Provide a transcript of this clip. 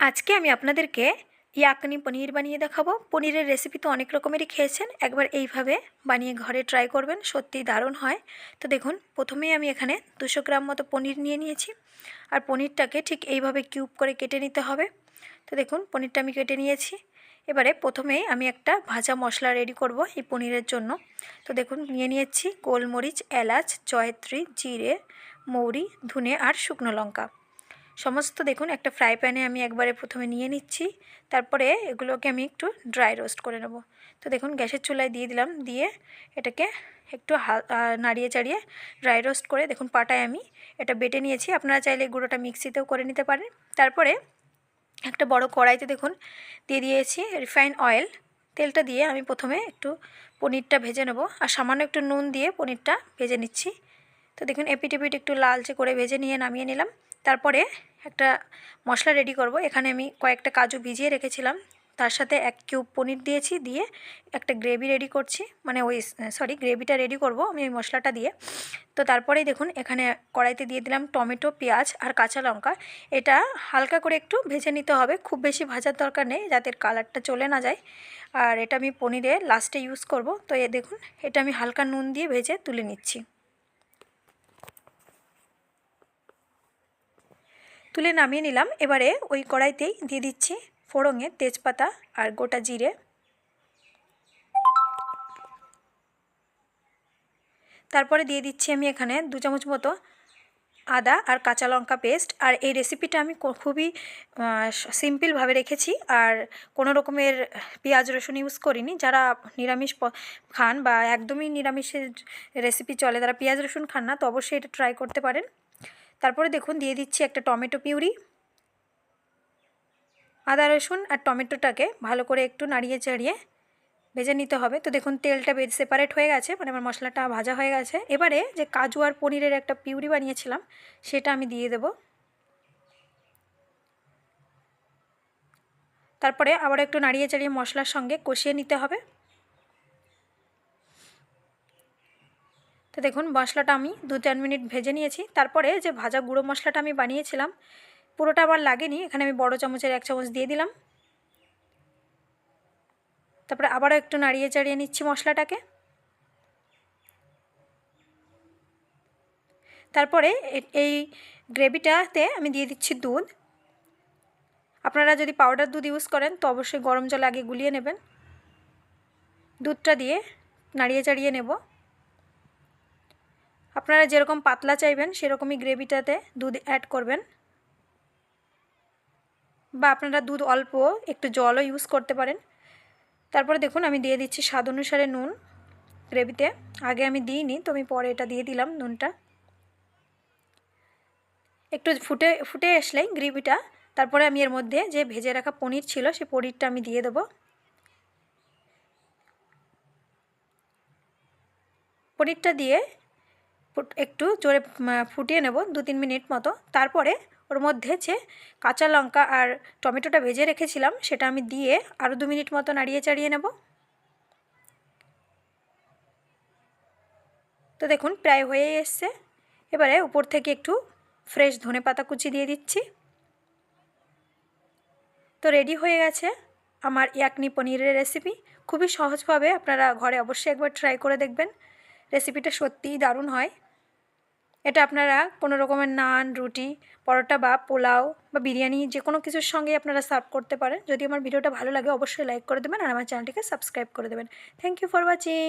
আজকে আমি আপনাদেরকে ইয়াকনি পনির বানিয়ে দেখাবো। পনিরের রেসিপি তো অনেক রকমেরই খেয়েছেন। একবার এইভাবে বানিয়ে ঘরে ট্রাই করবেন, সত্যিই দারুণ হয়। তো দেখুন প্রথমেই আমি এখানে দুশো গ্রাম মতো পনির নিয়ে নিয়েছি। আর পনিরটাকে ঠিক এইভাবে কিউব করে কেটে নিতে হবে। তো দেখুন, পনিরটা আমি কেটে নিয়েছি। এবারে প্রথমেই আমি একটা ভাজা মশলা রেডি করব এই পনিরের জন্য। তো দেখুন, নিয়ে নিয়েছি গোলমরিচ, এলাচ, জয়ত্রী, জিরে, মৌরি, ধুনে আর শুকনো লঙ্কা। সমস্ত দেখুন, একটা ফ্রাই প্যানে আমি একবারে প্রথমে নিয়ে নিচ্ছি। তারপরে এগুলোকে আমি একটু ড্রাই রোস্ট করে নেব। তো দেখুন, গ্যাসের চুলায় দিয়ে দিলাম, দিয়ে এটাকে একটু নাড়িয়ে চাড়িয়ে ড্রাই রোস্ট করে দেখুন, পাটায় আমি এটা বেটে নিয়েছি। আপনারা চাইলে গুঁড়োটা মিক্সিতেও করে নিতে পারেন। তারপরে একটা বড় কড়াইতে দেখুন, দিয়ে দিয়েছি রিফাইন অয়েল তেলটা দিয়ে আমি প্রথমে একটু পনিরটা ভেজে নেব। আর সামান্য একটু নুন দিয়ে পনিরটা ভেজে নিচ্ছি। তো দেখুন এপিট একটু লালচে করে ভেজে নিয়ে নামিয়ে নিলাম। তারপরে একটা মশলা রেডি করব। এখানে আমি কয়েকটা কাজু ভিজিয়ে রেখেছিলাম। তার সাথে এক কিউব পনির দিয়েছি, দিয়ে একটা গ্রেভি রেডি করছি। মানে ওই সরি গ্রেভিটা রেডি করব আমি ওই মশলাটা দিয়ে। তো তারপরেই দেখুন, এখানে কড়াইতে দিয়ে দিলাম টমেটো, পেঁয়াজ আর কাঁচা লঙ্কা। এটা হালকা করে একটু ভেজে নিতে হবে। খুব বেশি ভাজার দরকার নেই, যাতে কালারটা চলে না যায়। আর এটা আমি পনিরে লাস্টে ইউজ করব। তো এ দেখুন, এটা আমি হালকা নুন দিয়ে ভেজে তুলে নিচ্ছি। তুলে নামিয়ে নিলাম। এবারে ওই কড়াইতেই দিয়ে দিচ্ছি ফোড়ঙে তেজপাতা আর গোটা জিরে। তারপরে দিয়ে দিচ্ছি আমি এখানে দু চামচ মতো আদা আর কাঁচা লঙ্কা পেস্ট। আর এই রেসিপিটা আমি খুবই সিম্পলভাবে রেখেছি। আর কোনো রকমের পেঁয়াজ রসুন ইউজ করিনি। যারা নিরামিষ খান বা একদমই নিরামিষের রেসিপি চলে, তারা পেঁয়াজ রসুন খান না, তো অবশ্যই এটা ট্রাই করতে পারেন। তারপরে দেখুন দিয়ে দিচ্ছি একটা টমেটো পিউরি। আদা রসুন আর টমেটোটাকে ভালো করে একটু নাড়িয়ে চাড়িয়ে ভেজে নিতে হবে। তো দেখুন তেলটা বেজ সেপারেট হয়ে গেছে মানে আমার মশলাটা ভাজা হয়ে গেছে। এবারে যে কাজু আর পনিরের একটা পিউরি বানিয়েছিলাম, সেটা আমি দিয়ে দেব। তারপরে আবার একটু নাড়িয়ে চাড়িয়ে মশলার সঙ্গে কষিয়ে নিতে হবে। তো দেখুন, মশলাটা আমি দু চার মিনিট ভেজে নিয়েছি। তারপরে যে ভাজা গুঁড়ো মশলাটা আমি বানিয়েছিলাম, পুরোটা আবার লাগেনি। এখানে আমি বড় চামচের এক চামচ দিয়ে দিলাম। তারপরে আবারও একটু নাড়িয়ে চাড়িয়ে নিচ্ছি মশলাটাকে। তারপরে এই গ্রেভিটাতে আমি দিয়ে দিচ্ছি দুধ। আপনারা যদি পাউডার দুধ ইউজ করেন, তো অবশ্যই গরম জল আগে গুলিয়ে নেবেন। দুধটা দিয়ে নাড়িয়ে চাড়িয়ে নেব। আপনারা যেরকম পাতলা চাইবেন, সেরকমই গ্রেভিটাতে দুধ অ্যাড করবেন। বা আপনারা দুধ অল্প, একটু জলও ইউজ করতে পারেন। তারপরে দেখুন, আমি দিয়ে দিচ্ছি স্বাদ অনুসারে নুন গ্রেভিতে। আগে আমি দিইনি, তো আমি পরে এটা দিয়ে দিলাম নুনটা। একটু ফুটে ফুটে আসলেই গ্রেভিটা, তারপরে আমি এর মধ্যে যে ভেজে রাখা পনির ছিল সেই পনিরটা আমি দিয়ে দেবো। পনিরটা দিয়ে একটু জোরে ফুটিয়ে নেব দু তিন মিনিট মতো। তারপরে ওর মধ্যে যে কাঁচা লঙ্কা আর টমেটোটা ভেজে রেখেছিলাম, সেটা আমি দিয়ে আরও দু মিনিট মতো নাড়িয়ে চাড়িয়ে নেব। তো দেখুন, প্রায় হয়ে এসছে। এবারে উপর থেকে একটু ফ্রেশ ধনে পাতা কুচি দিয়ে দিচ্ছি। তো রেডি হয়ে গেছে আমার ইয়াকনি পনিরের রেসিপি। খুবই সহজভাবে আপনারা ঘরে অবশ্যই একবার ট্রাই করে দেখবেন। রেসিপিটা সত্যিই দারুণ হয়। এটা আপনারা কোনো রকমের নান, রুটি, পরোটা বা পোলাও বা বিরিয়ানি যে কোনো কিছুর সঙ্গে আপনারা সার্ভ করতে পারেন। যদি আমার ভিডিওটা ভালো লাগে অবশ্যই লাইক করে দেবেন আর আমার চ্যানেলটিকে সাবস্ক্রাইব করে দেবেন। Thank you for watching.